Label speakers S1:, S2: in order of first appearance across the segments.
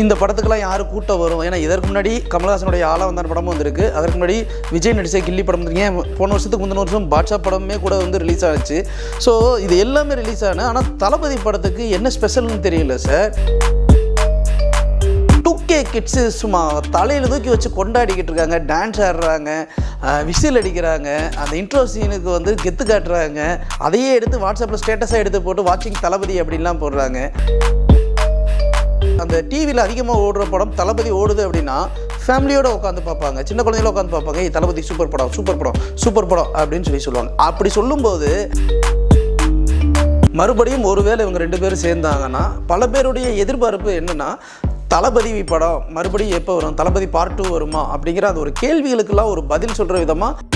S1: இந்த படத்துக்கெல்லாம் யார் கூட்டம் வரும்? ஏன்னா இதற்கு முன்னாடி கமல்ஹாசனுடைய ஆளா வந்தார் படமும் வந்திருக்கு. அதற்கு முன்னாடி விஜய் நடிச்ச கில்லி படம் வந்திருக்கு. போன வருஷத்துக்கு முந்தின வருஷம் பாட்ஷா படமே கூட வந்து ரிலீஸ் ஆச்சு. ஸோ இது எல்லாமே ரிலீஸ் ஆன ஆனால் தளபதி படத்துக்கு என்ன ஸ்பெஷல்னு தெரியல சார் டூ கே கிட்ஸு சும்மா தலையில் தூக்கி வச்சு கொண்டாடிக்கிட்டு இருக்காங்க. டான்ஸ் ஆடுறாங்க. விசில் அடிக்கிறாங்க. அந்த இன்ட்ரோ சீனுக்கு வந்து கெத்து காட்டுறாங்க. அதையே எடுத்து வாட்ஸ்அப்பில் ஸ்டேட்டஸாக எடுத்து போட்டு வாட்சிங் தளபதி அப்படின்லாம் போடுறாங்க. அந்த டிவியில் அதிகமாக ஓடுற படம் தளபதி ஓடுது அப்படின்னா ஃபேமிலியோட உட்காந்து பார்ப்பாங்க. சின்ன குழந்தையில உட்காந்து பார்ப்பாங்க "ஏய், தளபதி சூப்பர் படம் சூப்பர் படம் சூப்பர் படம் அப்படின்னு சொல்லி சொல்லுவாங்க. அப்படி சொல்லும்போது மறுபடியும் ஒருவேளை இவங்க ரெண்டு பேரும் சேர்ந்தாங்கன்னா பல பேருடைய எதிர்பார்ப்பு என்னென்னா தளபதி படம் மறுபடியும் எப்போ வரும்? தளபதி பார்ட் டூ வருமா? அப்படிங்கிற அந்த ஒரு கேள்விகளுக்கெல்லாம் ஒரு பதில் சொல்கிற விதமாக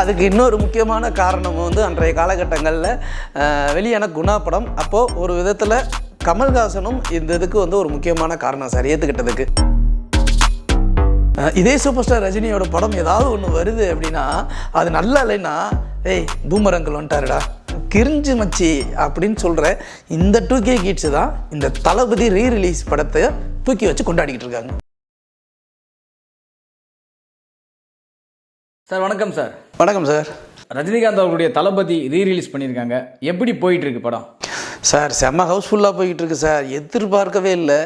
S1: அதுக்கு இன்னொரு முக்கியமான காரணம் வந்து அன்றைய காலகட்டங்களில் வெளியான குணா படம். அப்போது ஒரு விதத்தில் கமல்ஹாசனும் இந்த இதுக்கு வந்து ஒரு முக்கியமான காரணம் சார் ஏற்றுக்கிட்டதுக்கு இதே சூப்பர் ஸ்டார் ரஜினியோட படம் ஏதாவது ஒன்று வருது அப்படின்னா அது நல்லா இல்லைன்னா ஏய் பூமரங்கள் வந்துட்டாருடா. கிரிஞ்சு மச்சி அப்படின்னு சொல்கிற இந்த டூ கே கிட்ஸு தான் இந்த தளபதி ரீ ரிலீஸ் படத்தை தூக்கி வச்சு கொண்டாடிக்கிட்டு இருக்காங்க.
S2: சார் வணக்கம் சார்.
S1: வணக்கம் சார்.
S2: ரஜினிகாந்த் அவர்களுடைய தளபதி ரீ ரிலீஸ் பண்ணியிருக்காங்க. எப்படி போயிட்டு இருக்கு படம்?
S1: சார் செம்ம ஹவுஸ்ஃபுல்லாக போய்கிட்டு இருக்கு சார். எதிர்பார்க்கவே இல்லை.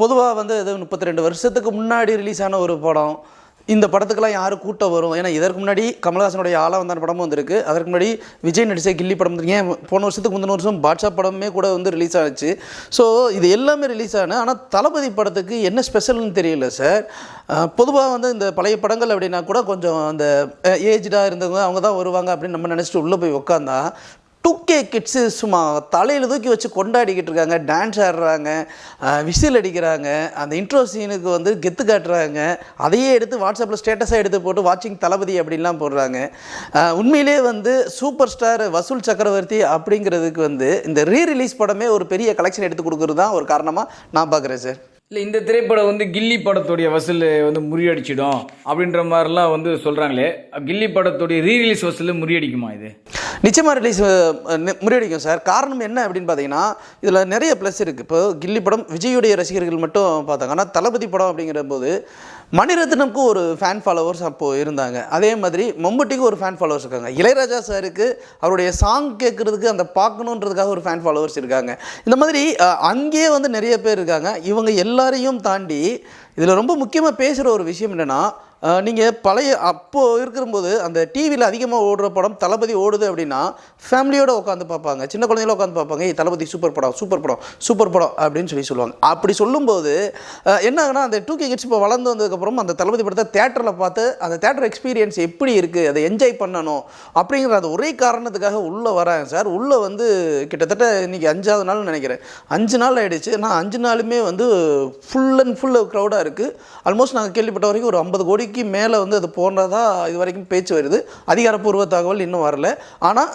S1: பொதுவாக வந்து இது முப்பத்தி ரெண்டு வருஷத்துக்கு முன்னாடி ரிலீஸ் ஆன ஒரு படம். இந்த படத்துக்கெல்லாம் யார் கூட்டம் வரும்? ஏன்னா இதற்கு முன்னாடி கமல்ஹாசனுடைய ஆளா வந்தான படமும் வந்திருக்கு. அதற்கு முன்னாடி விஜய் நடிச்ச கில்லி படம் வந்திருக்கு ஏன் போன வருஷத்துக்கு முந்தின வருஷம் பாட்ஷா படமே கூட வந்து ரிலீஸ் ஆச்சு. ஸோ இது எல்லாமே ரிலீஸ் ஆன ஆனால் தளபதி படத்துக்கு என்ன ஸ்பெஷல்னு தெரியல சார். பொதுவாக வந்து இந்த பழைய படங்கள் அப்படின்னா கூட கொஞ்சம் அந்த ஏஜ்டாக இருந்தவங்க அவங்க தான் வருவாங்க அப்படின்னு நம்ம நினச்சிட்டு உள்ளே போய் உட்காந்தா டூ கே கிட்ஸு சும்மா தலையில் தூக்கி வச்சு கொண்டாடிக்கிட்டு இருக்காங்க டான்ஸ் ஆடுறாங்க விசில் அடிக்கிறாங்க அந்த இன்ட்ரோ சீனுக்கு வந்து கெத்து காட்டுறாங்க. அதையே எடுத்து வாட்ஸ்அப்பில் ஸ்டேட்டஸாக எடுத்து போட்டு வாட்சிங் தளபதி அப்படின்லாம் போடுறாங்க. உண்மையிலே உண்மையிலேயே வந்து சூப்பர் ஸ்டார் வசூல் சக்கரவர்த்தி அப்படிங்கிறதுக்கு வந்து இந்த ரீ ரிலீஸ் படமே ஒரு பெரிய கலெக்ஷன் எடுத்து கொடுக்குறது தான் ஒரு காரணமாக நான் பார்க்குறேன் சார்
S2: இல்லை இந்த திரைப்படம் வந்து கில்லி படத்துடைய வசூல் வந்து முறியடிச்சிடும் அப்படின்ற மாதிரிலாம் வந்து சொல்கிறாங்களே கில்லி படத்துடைய ரீரிலீஸ் வசூலில் வசூல் முறியடிக்குமா இது?
S1: நிச்சயமாக ரிலீஸ் முறியடிக்கும் சார். காரணம் என்ன அப்படின்னு பார்த்தீங்கன்னா இதில் நிறைய ப்ளஸ் இருக்குது இப்போ கில்லி படம் விஜயுடைய ரசிகர்கள் மட்டும் பார்த்தாங்க. ஆனால் தளபதி படம் அப்படிங்கிற போது மணிரத்னம்க்கு ஒரு ஃபேன் ஃபாலோவர்ஸ் அப்போது இருந்தாங்க. அதே மாதிரி மம்முட்டிக்கு ஒரு ஃபேன் ஃபாலோவர்ஸ் இருக்காங்க. இளையராஜா சாருக்கு அவருடைய சாங் கேட்குறதுக்கு அந்த பார்க்கணுன்றதுக்காக ஒரு ஃபேன் ஃபாலோவர்ஸ் இருக்காங்க. இந்த மாதிரி அங்கேயே வந்து நிறைய பேர் இருக்காங்க. இவங்க எல்லாரையும் தாண்டி இதில் ரொம்ப முக்கியமாக பேசுகிற ஒரு விஷயம் என்னென்னா நீங்கள் பழைய அப்போது இருக்கும்போது அந்த டிவியில் அதிகமாக ஓடுற படம் தளபதி ஓடுது அப்படின்னா ஃபேமிலியோட உட்காந்து பார்ப்பாங்க. சின்ன குழந்தைகள உட்காந்து பார்ப்பாங்க. "ஏய் தளபதி சூப்பர் படம் சூப்பர் படம் சூப்பர் படம் அப்படின்னு சொல்லி சொல்லுவாங்க. அப்படி சொல்லும்போது என்ன ஆகுனா அந்த டூ கே கிட்ஸ் இப்போ வளர்ந்து வந்ததுக்கப்புறம் அந்த தளபதி படத்தை தேட்டரில் பார்த்து அந்த தேட்டர் எக்ஸ்பீரியன்ஸ் எப்படி இருக்குது அதை என்ஜாய் பண்ணணும் அப்படிங்கிற அந்த ஒரே காரணத்துக்காக உள்ளே வராங்க சார் உள்ளே வந்து கிட்டத்தட்ட இன்றைக்கி அஞ்சாவது நாள்னு நினைக்கிறேன். அஞ்சு நாள் ஆகிடுச்சு நான் அஞ்சு நாளுமே வந்து ஃபுல் அண்ட் ஃபுல் க்ரௌடாக இருக்குது ஆல்மோஸ்ட் நாங்கள் கேள்விப்பட்ட வரைக்கும் ஒரு ஐம்பது கோடி கோடிக்கு மேலே வந்து அது போனதா இது வரைக்கும் பேச்சு வருது. அதிகாரப்பூர்வ தகவல் இன்னும் வரல. ஆனால்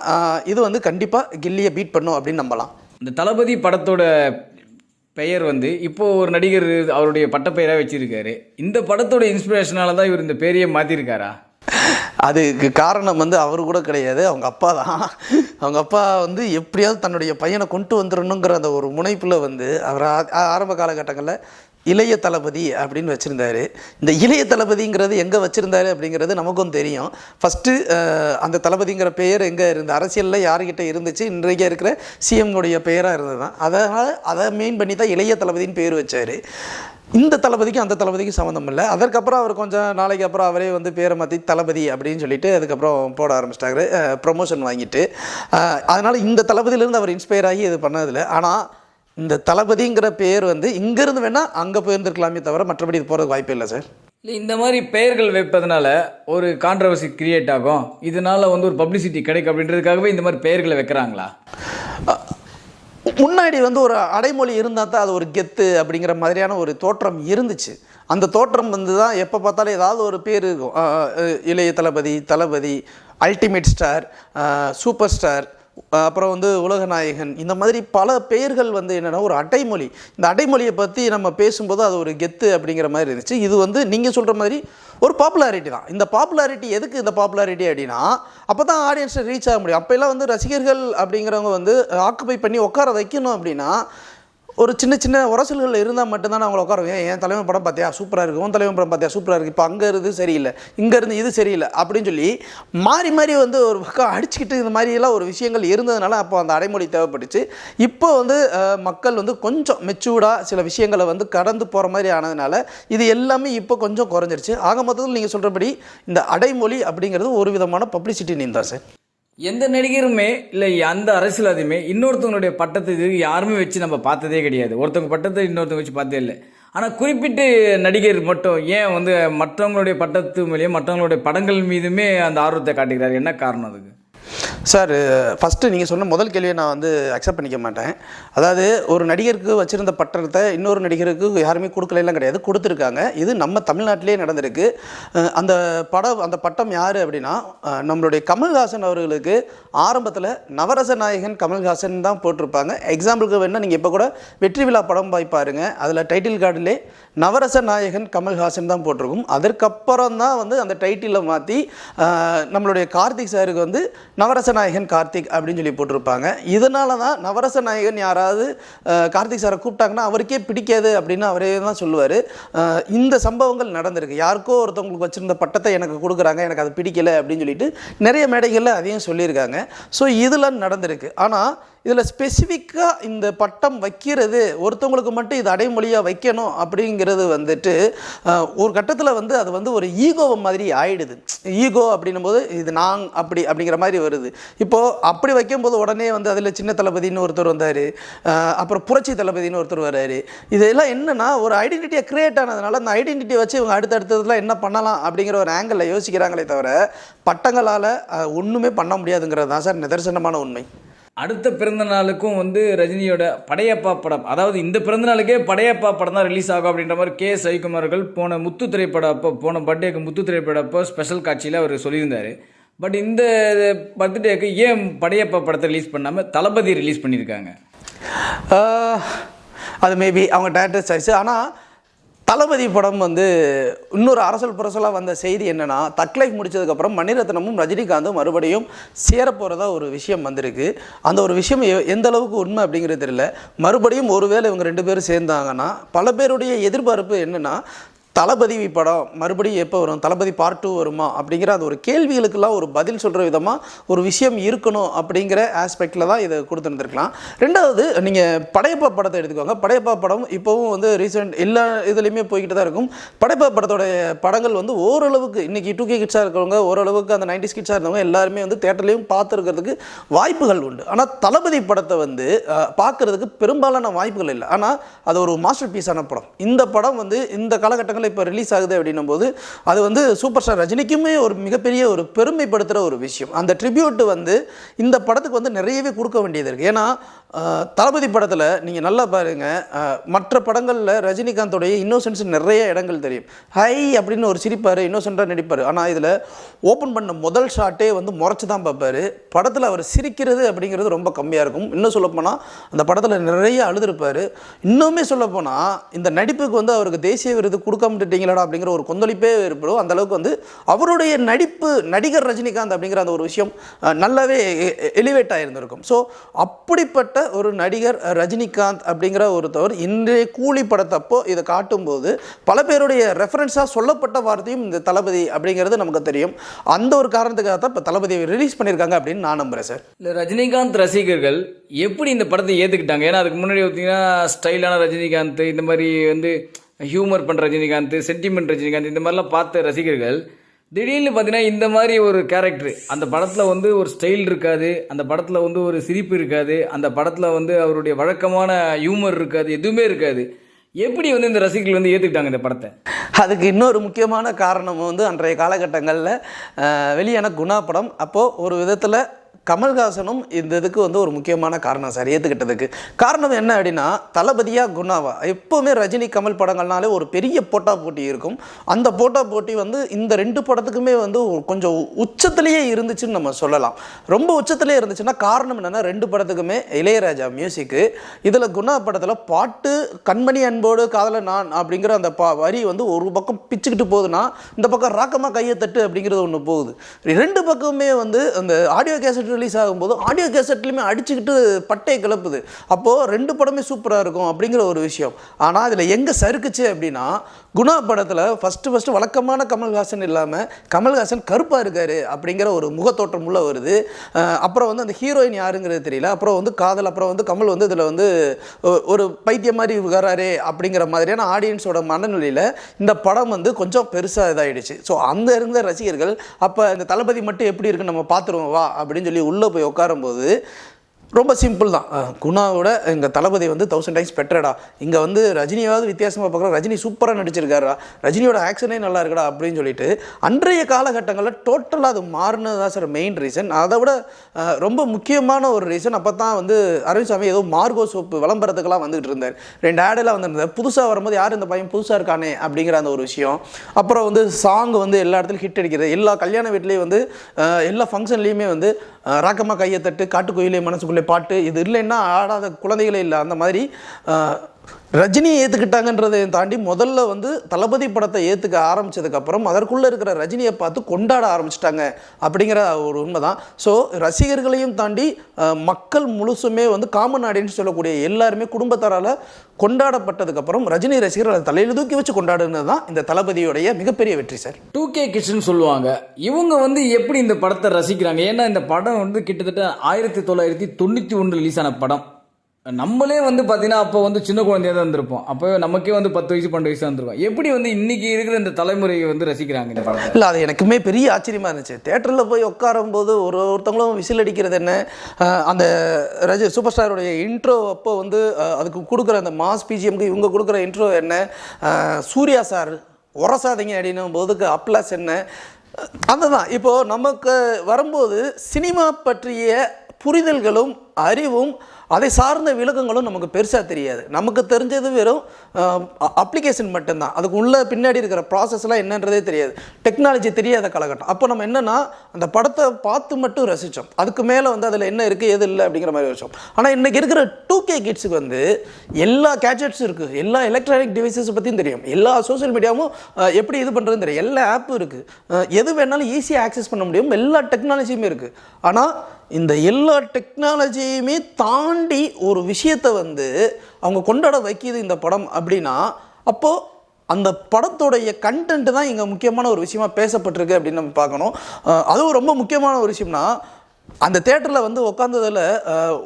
S1: இது வந்து கண்டிப்பாக கில்லியை பீட் பண்ணும் அப்படின்னு நம்பலாம்.
S2: இந்த தளபதி படத்தோட பெயர் வந்து இப்போ ஒரு நடிகர் அவருடைய பட்டப்பெயராக வச்சிருக்காரு. இந்த படத்தோட இன்ஸ்பிரேஷனால தான் இவர் இந்த பேரையே மாற்றிருக்காரா
S1: அதுக்கு காரணம் வந்து அவர் கூட கிடையாது. அவங்க அப்பா தான். அவங்க அப்பா வந்து எப்படியாவது தன்னுடைய பையனை கொண்டு வந்துடணுங்கிற அந்த ஒரு முனைப்பில் வந்து அவர் ஆரம்ப காலகட்டங்களில் இளைய தளபதி அப்படின்னு வச்சுருந்தாரு. இந்த இளைய தளபதிங்கிறது எங்கே வச்சுருந்தாரு அப்படிங்கிறது நமக்கும் தெரியும். ஃபஸ்ட்டு அந்த தளபதிங்கிற பெயர் எங்கே இருந்த அரசியலில் யாருக்கிட்ட இருந்துச்சு? இன்றைக்கு இருக்கிற சிஎம்னுடைய பெயராக இருந்தது தான் அதனால் அதை மெயின் பண்ணி தான் இளைய தளபதின்னு பேர் வச்சார். இந்த தளபதிக்கும் அந்த தளபதிக்கும் சம்மந்தம் இல்லை. அதற்கப்புறம் அவர் கொஞ்சம் நாளைக்கு அப்புறம் அவரே வந்து பேரை மாற்றி தளபதி அப்படின்னு சொல்லிட்டு அதுக்கப்புறம் போட ஆரம்பிச்சிட்டாரு. ப்ரொமோஷன் வாங்கிட்டு. அதனால் இந்த தளபதியிலேருந்து அவர் இன்ஸ்பயர் ஆகி இது பண்ணதில்லை. ஆனால் இந்த தளபதிங்கிற பேர் வந்து இங்கேருந்து வேணால் அங்கே போயிருந்துருக்கலாமே தவிர மற்றபடி இது போகிறதுக்கு வாய்ப்பே இல்லை சார்.
S2: இல்லை இந்த மாதிரி பெயர்கள் வைப்பதனால ஒரு கான்ட்ரவர்சி கிரியேட் ஆகும். இதனால வந்து ஒரு பப்ளிசிட்டி கிடைக்கும் அப்படின்றதுக்காகவே இந்த மாதிரி பெயர்களை வைக்கிறாங்களா?
S1: முன்னாடி வந்து ஒரு அடைமொழி இருந்தால் தான் அது ஒரு கெத்து அப்படிங்கிற மாதிரியான ஒரு தோற்றம் இருந்துச்சு. அந்த தோற்றம் வந்து தான் எப்போ பார்த்தாலும் ஏதாவது ஒரு பேர் இருக்கும். Ilaya Thalapathy Thalapathy ultimate star super star அப்புறம் வந்து உலகநாயகன் இந்த மாதிரி பல பெயர்கள் வந்து என்னென்னா ஒரு அடைமொழி. இந்த அடைமொழியை பற்றி நம்ம பேசும்போது அது ஒரு கெத்து அப்படிங்கிற மாதிரி இருந்துச்சு. இது வந்து நீங்கள் சொல்கிற மாதிரி ஒரு பாப்புலாரிட்டி தான். இந்த பாப்புலாரிட்டி எதுக்கு இந்த பாப்புலாரிட்டி அப்படின்னா அப்போ தான் ஆடியன்ஸை ரீச் ஆக முடியும். அப்போல்லாம் வந்து ரசிகர்கள் அப்படிங்கிறவங்க வந்து ஆக்குபை பண்ணி உட்கார வைக்கணும் அப்படின்னா ஒரு சின்ன சின்ன உரசல்கள் இருந்தால் மட்டும்தான் அவங்கள உட்கார என் தலைமை படம் பார்த்தியா? சூப்பராக இருக்குது உன் தலைமை படம் பார்த்தியா? சூப்பராக இருக்குது இப்போ அங்கே இருந்து சரியில்லை. இங்கே இருந்து இது சரியில்லை. அப்படின்னு சொல்லி மாறி மாறி வந்து ஒரு பக்கம் அடிச்சுக்கிட்டு இந்த மாதிரியெல்லாம் ஒரு விஷயங்கள் இருந்ததுனால அப்போ அந்த அடைமொழி தேவைப்பட்டுச்சு. இப்போ வந்து மக்கள் வந்து கொஞ்சம் மெச்சூர்டாக சில விஷயங்களை வந்து கடந்து போகிற மாதிரி ஆனதுனால இது எல்லாமே இப்போ கொஞ்சம் குறைஞ்சிருச்சு. ஆக மொத்தத்தில் நீங்கள் சொல்கிறபடி இந்த அடைமொழி அப்படிங்கிறது ஒரு விதமான பப்ளிசிட்டி நேம் தான் சார்.
S2: எந்த நடிகருமே இல்லை அந்த அரசியல்வாதியுமே இன்னொருத்தவங்களுடைய பட்டத்தை இது யாருமே வச்சு நம்ம பார்த்ததே கிடையாது. ஒருத்தவங்க பட்டத்தை இன்னொருத்தவங்க வச்சு பார்த்ததே இல்லை. ஆனால் குறிப்பிட்டு நடிகர் மட்டும் ஏன் வந்து மற்றவங்களுடைய பட்டத்து மேலேயும் மற்றவங்களுடைய படங்கள் மீதுமே அந்த ஆர்வத்தை காட்டுகிறார்? என்ன காரணம் அதுக்கு?
S1: சார் ஃபஸ்ட்டு நீங்கள் சொன்ன முதல் கேள்வியை நான் வந்து அக்செப்ட் பண்ணிக்க மாட்டேன். அதாவது ஒரு நடிகருக்கு வச்சுருந்த பட்டத்தை இன்னொரு நடிகருக்கு யாருமே கொடுக்கலாம் கிடையாது. கொடுத்துருக்காங்க. இது நம்ம தமிழ்நாட்டிலே நடந்திருக்கு. அந்த படம் அந்த பட்டம் யார் அப்படின்னா நம்மளுடைய கமல்ஹாசன் அவர்களுக்கு ஆரம்பத்தில் நவரச நாயகன் கமல்ஹாசன் தான் போட்டிருப்பாங்க. எக்ஸாம்பிளுக்கு வேணால் நீங்கள் இப்போ கூட வெற்றி விழா படம் போய் பாருங்க. அதில் டைட்டில் கார்டிலே நவரச நாயகன் கமல்ஹாசன் தான் போட்டிருக்கும். அதற்கப்புறம் தான் வந்து அந்த டைட்டிலை மாற்றி நம்மளுடைய கார்த்திக் சாருக்கு வந்து நவரச நாயகன் கார்த்திக் அப்படின்னு சொல்லி போட்டிருப்பாங்க. இதனால தான் நவரச நாயகன் யாராவது கார்த்திக் சாரை கூப்பிட்டாங்கன்னா அவருக்கே பிடிக்காது அப்படின்னு அவரே தான் சொல்லுவார். இந்த சம்பவங்கள் நடந்திருக்கு. யாருக்கோ ஒருத்தவங்களுக்கு வச்சுருந்த பட்டத்தை எனக்கு கொடுக்குறாங்க எனக்கு அது பிடிக்கலை அப்படின்னு சொல்லிட்டு நிறைய மேடைகளில் அதையும் சொல்லியிருக்காங்க. ஸோ இதெல்லாம் நடந்திருக்கு. ஆனால் இதில் ஸ்பெசிஃபிக்காக இந்த பட்டம் வைக்கிறது ஒருத்தவங்களுக்கு மட்டும் இது அடைமொழியாக வைக்கணும் அப்படிங்கிறது வந்துட்டு ஒரு கட்டத்தில் வந்து அது வந்து ஒரு ஈகோ மாதிரி ஆயிடுது. ஈகோ அப்படின்னும் போது இது நான் அப்படி அப்படிங்கிற மாதிரி வருது. இப்போது அப்படி வைக்கும்போது உடனே வந்து அதில் சின்ன தளபதினு ஒருத்தர் வந்தார். அப்புறம் புரட்சி தளபதினு ஒருத்தர் வர்றாரு இதெல்லாம் என்னென்னா ஒரு ஐடென்டிட்டியை கிரியேட் ஆனதுனால அந்த ஐடென்டிட்டியை வச்சு இவங்க அடுத்தடுத்ததுலாம் என்ன பண்ணலாம் அப்படிங்கிற ஒரு ஆங்கிளில் யோசிக்கிறாங்களே தவிர பட்டங்களால் ஒன்றுமே பண்ண முடியாதுங்கிறது தான் சார் நிதர்சனமான உண்மை.
S2: அடுத்த பிறந்த நாளுக்கும் வந்து ரஜினியோட படையப்பா படம் அதாவது இந்த பிறந்த நாளுக்கே படையப்பா படம் தான் ரிலீஸ் ஆகும் அப்படின்ற மாதிரி கே சவிக்குமார் போன முத்து திரைப்பட அப்போ போன பர்த்டேக்கு முத்து திரைப்பட அப்போ ஸ்பெஷல் காட்சியில் அவர் சொல்லியிருந்தார். பட் இந்த பர்த்டேக்கு ஏன் படையப்பா படத்தை ரிலீஸ் பண்ணாமல் தளபதி ரிலீஸ் பண்ணியிருக்காங்க?
S1: அது மேபி அவங்க டேரக்டர் சாய்ஸ் ஆனால் தளபதி படம் வந்து இன்னொரு அரசல் புரசலாக வந்த செய்தி என்னென்னா தக்லைஃப் முடிச்சதுக்கப்புறம் மணிரத்னமும் ரஜினிகாந்தும் மறுபடியும் சேரப்போகிறதா ஒரு விஷயம் வந்திருக்கு. அந்த ஒரு விஷயம் எந்த அளவுக்கு உண்மை அப்படிங்கிறது தெரியல. மறுபடியும் ஒருவேளை இவங்க ரெண்டு பேரும் சேர்ந்தாங்கன்னா பல பேருடைய எதிர்பார்ப்பு என்னென்னா தளபதி படம் மறுபடியும் எப்போ வரும்? தளபதி பார்ட் டூ வருமா? அப்படிங்கிற அந்த ஒரு கேள்விகளுக்கெல்லாம் ஒரு பதில் சொல்கிற விதமாக ஒரு விஷயம் இருக்கணும் அப்படிங்கிற ஆஸ்பெக்டில் தான் இதை கொடுத்துருந்துருக்கலாம். ரெண்டாவது நீங்கள் படையப்பா படத்தை எடுத்துக்கோங்க. படையப்பா படம் இப்போவும் வந்து ரீசெண்ட் எல்லா இதுலேயுமே போய்கிட்டு தான் இருக்கும். படையப்பா படத்தோடைய படங்கள் வந்து ஓரளவுக்கு இன்றைக்கி டூ கே கிட்ஸாக இருக்கிறவங்க ஓரளவுக்கு அந்த நைன்டி கிட்ஸாக இருந்தவங்க எல்லாருமே வந்து தேட்டர்லேயும் பார்த்துருக்கிறதுக்கு வாய்ப்புகள் உண்டு. ஆனால் தளபதி படத்தை வந்து பார்க்குறதுக்கு பார்க்கறதுக்கு பெரும்பாலான வாய்ப்புகள் இல்லை. ஆனால் அது ஒரு மாஸ்டர் பீஸான படம். இந்த படம் வந்து இந்த காலகட்டங்கள் காலகட்டங்களில் இப்போ ரிலீஸ் ஆகுது அப்படின்னும் போது அது வந்து சூப்பர் ஸ்டார் ரஜினிக்குமே ஒரு மிகப்பெரிய ஒரு பெருமைப்படுத்துகிற ஒரு விஷயம். அந்த ட்ரிபியூட் வந்து இந்த படத்துக்கு வந்து நிறையவே கொடுக்க வேண்டியது இருக்குது ஏன்னா தளபதி படத்தில் நீங்கள் நல்லா பாருங்கள் மற்ற படங்களில் ரஜினிகாந்தோடைய இன்னோசன்ஸ் நிறைய இடங்கள் தெரியும். ஹை அப்படின்னு ஒரு சிரிப்பார் இன்னோசென்ட்டாக நடிப்பார். ஆனால் இதில் ஓப்பன் பண்ண முதல் ஷாட்டே வந்து முறைச்சி தான் பார்ப்பார். படத்தில் அவர் சிரிக்கிறது அப்படிங்கிறது ரொம்ப கம்மியாக இருக்கும். இன்னும் சொல்லப்போனால் அந்த படத்தில் நிறைய அழுதுருப்பார். இன்னுமே சொல்லப்போனால் இந்த நடிப்புக்கு வந்து அவருக்கு தேசிய விருது கொடுக்காமட்டுட்டீங்களா அப்படிங்கிற ஒரு கொந்தளிப்பே ஏற்படும். அந்த அளவுக்கு வந்து அவருடைய நடிப்பு நடிகர் ரஜினிகாந்த் அப்படிங்கிற அந்த ஒரு விஷயம் நல்லாவே எலிவேட் ஆகியிருந்திருக்கும் ஸோ அப்படிப்பட்ட ஒரு நடிகர் ரஜினிகாந்த் அப்படிங்கிற ஒருத்தவர் இன்றைய கூலி படத்தப்போ இதை காட்டும்போது பல பேருடைய ரெஃபரன்ஸாக சொல்லப்பட்ட வார்த்தையும் இந்த தளபதி அப்படிங்கிறது நமக்கு தெரியும். அந்த ஒரு காரணத்துக்காக தான் இப்போ தளபதியை ரிலீஸ் பண்ணியிருக்காங்க அப்படின்னு நான் நம்புகிறேன் சார்
S2: இல்லை ரஜினிகாந்த் ரசிகர்கள் எப்படி இந்த படத்தை ஏற்றுக்கிட்டாங்க ஏன்னா அதுக்கு முன்னாடி பார்த்தீங்கன்னா ஸ்டைலான ரஜினிகாந்த் இந்த மாதிரி வந்து ஹியூமர் பண்ணுற ரஜினிகாந்த் சென்டிமெண்ட் ரஜினிகாந்த் இந்த மாதிரிலாம் பார்த்த ரசிகர்கள் திடீர்னு பார்த்தீங்கன்னா இந்த மாதிரி ஒரு கேரக்டர் அந்த படத்தில் வந்து ஒரு ஸ்டைல் இருக்காது அந்த படத்தில் வந்து ஒரு சிரிப்பு இருக்காது அந்த படத்தில் வந்து அவருடைய வழக்கமான ஹியூமர் இருக்காது எதுவுமே இருக்காது. எப்படி வந்து இந்த ரசிகர்கள் வந்து ஏற்றுக்கிட்டாங்க இந்த படத்தை?
S1: அதுக்கு இன்னொரு முக்கியமான காரணம் வந்து அன்றைய காலகட்டங்களில் வெளியான குணா படம். அப்போது ஒரு விதத்தில் கமல்ஹாசனும் இந்த இதுக்கு வந்து ஒரு முக்கியமான காரணம் சார் ஏற்றுக்கிட்டதுக்கு காரணம் என்ன அப்படின்னா தளபதியாக குணாவா. எப்போவுமே ரஜினி கமல் படங்கள்னாலே ஒரு பெரிய போட்டா போட்டி இருக்கும். அந்த போட்டா போட்டி வந்து இந்த ரெண்டு படத்துக்குமே வந்து கொஞ்சம் உச்சத்துலேயே இருந்துச்சுன்னு நம்ம சொல்லலாம். ரொம்ப உச்சத்திலே இருந்துச்சுன்னா காரணம் என்னென்னா ரெண்டு படத்துக்குமே இளையராஜா மியூசிக்கு இதில் குணா படத்தில் பாட்டு கண்மணி அன்போடு காதல நான் அப்படிங்கிற அந்த பா வரி வந்து ஒரு பக்கம் பிச்சுக்கிட்டு போகுதுன்னா இந்த பக்கம் ராக்கமாக கையை தட்டு அப்படிங்கிறது ஒன்று போகுது. ரெண்டு பக்கமுமே வந்து அந்த ஆடியோ கேசட் ரிலீஸ் ஆகும்போது ஆடியோ கேசட்லையுமே அடிச்சுக்கிட்டு பட்டையை கிளப்புது. அப்போது ரெண்டு படமே சூப்பராக இருக்கும் அப்படிங்கிற ஒரு விஷயம். ஆனால் அதில் எங்கே சறுக்குச்சு அப்படின்னா குணா படத்தில் ஃபஸ்ட்டு ஃபஸ்ட்டு வழக்கமான கமல்ஹாசன் இல்லாமல் கமல்ஹாசன் கருப்பாக இருக்காரு அப்படிங்கிற ஒரு முகத்தோற்றம் உள்ள வருது. அப்புறம் வந்து அந்த ஹீரோயின் யாருங்கிறது தெரியல. அப்புறம் வந்து காதல் அப்புறம் வந்து கமல் வந்து இதில் வந்து ஒரு பைத்தியம் மாதிரி வராரே அப்படிங்கிற மாதிரியான ஆடியன்ஸோட மனநிலையில் இந்த படம் வந்து கொஞ்சம் பெருசாக இதாகிடுச்சு ஸோ அந்த இருந்த ரசிகர்கள் அப்போ இந்த தளபதி மட்டும் எப்படி இருக்குன்னு நம்ம பார்த்துருவோம் வா அப்படின்னு சொல்லி உள்ளே போய் உட்காரும்போது ரொம்ப சிம்பிள் தான். குணாவோட எங்கள் தளபதி வந்து தௌசண்ட் டைம்ஸ் பெட்டரடா இங்கே வந்து ரஜினியாவது வித்தியாசமாக பார்க்குறோம் ரஜினி சூப்பராக நடிச்சிருக்காரா ரஜினியோட ஆக்ஷனே நல்லா இருக்கடா அப்படின்னு சொல்லிட்டு அன்றைய காலகட்டங்களில் டோட்டலாக அது மாறினது தான் சார் மெயின் ரீசன் அதை விட ரொம்ப முக்கியமான ஒரு ரீசன் அப்போ தான் வந்து அரவிந்த் சாமி ஏதோ மார்கோ சோப்பு விளம்பரத்துக்கெல்லாம் வந்துகிட்டு இருந்தார். ரெண்டு ஆடெல்லாம் வந்துருந்தார் புதுசாக வரும்போது யார் இந்த பையன்? புதுசாக இருக்கானே அப்படிங்கிற அந்த ஒரு விஷயம். அப்புறம் வந்து சாங் வந்து எல்லா இடத்துலையும் ஹிட் அடிக்கிறது எல்லா கல்யாண வீட்லேயும் வந்து எல்லா ஃபங்க்ஷன்லேயுமே வந்து அஹ், ராக்கம்மா கையை தட்டு காட்டுக்கோயிலே மனசுக்குள்ளே பாட்டு இது இல்லைன்னா ஆடாத குழந்தைகளே இல்லை. அந்த மாதிரி ரஜினியை ஏற்றுக்கிட்டாங்கன்றதை தாண்டி முதல்ல வந்து தளபதி படத்தை ஏற்றுக்க ஆரம்பிச்சதுக்கப்புறம் அதற்குள்ளே இருக்கிற ரஜினியை பார்த்து கொண்டாட ஆரம்பிச்சிட்டாங்க அப்படிங்கிற ஒரு உண்மை தான் ஸோ ரசிகர்களையும் தாண்டி மக்கள் முழுசுமே வந்து காமன் ஆடியன்ஸ் சொல்லக்கூடிய எல்லாருமே குடும்பத்தாரால் கொண்டாடப்பட்டதுக்கப்புறம் ரஜினி ரசிகர்கள் அதை தலையில் தூக்கி வச்சு கொண்டாடுனது தான் இந்த தளபதியுடைய மிகப்பெரிய வெற்றி சார்.
S2: டூ கே கிட்ஸ்னு சொல்லுவாங்க. இவங்க வந்து எப்படி இந்த படத்தை ரசிக்கிறாங்க? ஏன்னா இந்த படம் வந்து கிட்டத்தட்ட ஆயிரத்தி தொள்ளாயிரத்தி தொண்ணூற்றி ஒன்று ரிலீஸ் ஆன படம். நம்மளே வந்து பார்த்தீங்கன்னா அப்போ வந்து சின்ன குழந்தையாக தான் இருந்திருப்போம். அப்போ நமக்கே வந்து பத்து வயசு பன்னெண்டு வயசு இருந்திருக்கும். எப்படி வந்து இன்னைக்கு இருக்கிற இந்த தலைமுறையை வந்து ரசிக்கிறாங்க இந்த படம்
S1: இல்லை அது எனக்குமே பெரிய ஆச்சரியமாக இருந்துச்சு. தேட்டரில் போய் உட்காரும்போது ஒரு ஒருத்தவங்களும் விசில் அடிக்கிறது என்ன அந்த ரஜ சூப்பர் ஸ்டாருடைய இன்ட்ரோ அப்போ வந்து அதுக்கு கொடுக்குற அந்த மாஸ் பிஜிஎம்க்கு இவங்க கொடுக்குற இன்ட்ரோ என்ன சூர்யா சார் உரசாதீங்க அப்படின்னும் போதுக்கு அப்ளாஸ் என்ன அதுதான். இப்போது நமக்கு வரும்போது சினிமா பற்றிய புரிதல்களும் அறிவும் அதை சார்ந்த விளக்கங்களும் நமக்கு பெருசாக தெரியாது. நமக்கு தெரிஞ்சது வெறும் அப்ளிகேஷன் மட்டும்தான். அதுக்கு உள்ள பின்னாடி இருக்கிற ப்ராசஸ்லாம் என்னன்றதே தெரியாது. டெக்னாலஜி தெரியாத காலகட்டம். அப்போ நம்ம என்னென்னா அந்த படத்தை பார்த்து மட்டும் ரசித்தோம் அதுக்கு மேலே வந்து அதில் என்ன இருக்குது எது இல்லை அப்படிங்கிற மாதிரி வச்சோம் ஆனால் இன்றைக்கி இருக்கிற டூ கே கிட்ஸுக்கு வந்து எல்லா கேட்ஜெட்ஸும் இருக்குது எல்லா எலக்ட்ரானிக் டிவைசஸ் பற்றியும் தெரியும். எல்லா சோஷியல் மீடியாவும் எப்படி இது பண்ணுறதுன்னு தெரியும். எல்லா ஆப்பும் இருக்குது எது வேணாலும் ஈஸியாக ஆக்சஸ் பண்ண முடியும். எல்லா டெக்னாலஜியுமே இருக்குது ஆனால் இந்த எல்லா டெக்னாலஜியுமே தாண்டி ஒரு விஷயத்தை வந்து அவங்க கொண்டாட வைக்கிது இந்த படம் அப்படின்னா அப்போது அந்த படத்துடைய கண்டென்ட் தான் இங்கே முக்கியமான ஒரு விஷயமா பேசப்பட்டிருக்கு அப்படின்னு நம்ம பார்க்கணும். அதுவும் ரொம்ப முக்கியமான ஒரு விஷயம்னா அந்த தேட்டரில் வந்து உட்காந்ததில்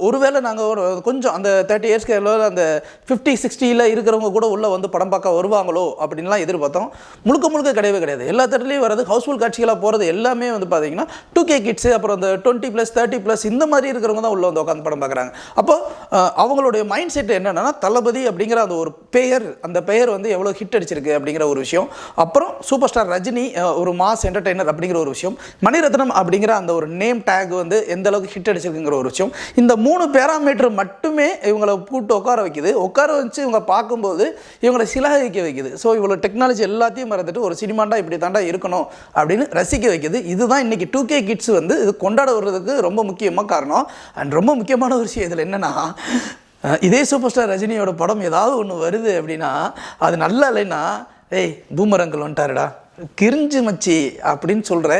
S1: ஒருவேளை நாங்கள் ஒரு கொஞ்சம் அந்த தேர்ட்டி இயர்ஸ்க்கு அந்த ஃபிஃப்டி சிக்ஸ்டியில் இருக்கிறவங்க கூட உள்ளே வந்து படம் பார்க்க வருவாங்களோ அப்படின்லாம் எதிர்பார்த்தோம். முழுக்க முழுக்க கிடையவே கிடையாது. எல்லா தேட்டர்லேயும் வர்றது ஹவுஸ்ஃபுல் காட்சிகளாக போகிறது எல்லாமே வந்து பார்த்தீங்கன்னா டூ கே கிட்ஸு அப்புறம் அந்த டுவெண்ட்டி ப்ளஸ் தேர்ட்டி ப்ளஸ் இந்த மாதிரி இருக்கிறவங்க தான் உள்ளே வந்து உட்காந்து படம் பார்க்குறாங்க. அப்போ அவங்களுடைய மைண்ட் செட் என்னென்னா தளபதி அப்படிங்கிற அந்த ஒரு பெயர் அந்த பெயர் வந்து எவ்வளோ ஹிட் அடிச்சிருக்கு அப்படிங்கிற ஒரு விஷயம். அப்புறம் சூப்பர் ஸ்டார் ரஜினி ஒரு மாஸ் என்டர்டெய்னர் அப்படிங்கிற ஒரு விஷயம். மணிரத்னம் அப்படிங்கிற அந்த ஒரு நேம் டேக் வந்து வந்து எந்த அளவுக்கு ஹிட் அடிச்சிருக்குங்கிற ஒரு விஷயம். இந்த மூணு பேராமீட்டர் மட்டுமே இவங்களை கூட்டு உட்கார வைக்குது. உட்கார வச்சு இவங்க பார்க்கும்போது இவங்களை சிலாகிக்க வைக்குது. ஸோ இவ்வளோ டெக்னாலஜி எல்லாத்தையும் மறந்துட்டு ஒரு சினிமாண்டா இப்படி தாண்டா இருக்கணும் அப்படின்னு ரசிக்க வைக்குது. இதுதான் இன்னைக்கு டூ கே கிட்ஸ் வந்து இது கொண்டாட வர்றதுக்கு ரொம்ப முக்கியமாக காரணம். அண்ட் ரொம்ப முக்கியமான ஒரு விஷயம் இதில் என்னென்னா இதே சூப்பர் ஸ்டார் ரஜினியோட படம் ஏதாவது ஒன்று வருது அப்படின்னா அது நல்லா இல்லைன்னா ஏய் பூமரங்கள் வந்துட்டாருடா. கிரிஞ்சு மச்சி அப்படின்னு சொல்கிற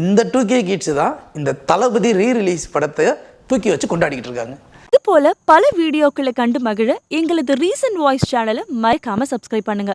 S1: இந்த டூ கே கிட்ஸ் தான் இந்த தளபதி ரீ ரிலீஸ் படத்தை தூக்கி வச்சு கொண்டாடிக்கிட்டு இருக்காங்க.
S3: இது போல பல வீடியோக்களை கண்டு மகிழ எங்களது ரீசன்ட் வாய்ஸ் சேனலை மறக்காம சப்ஸ்கிரைப் பண்ணுங்க.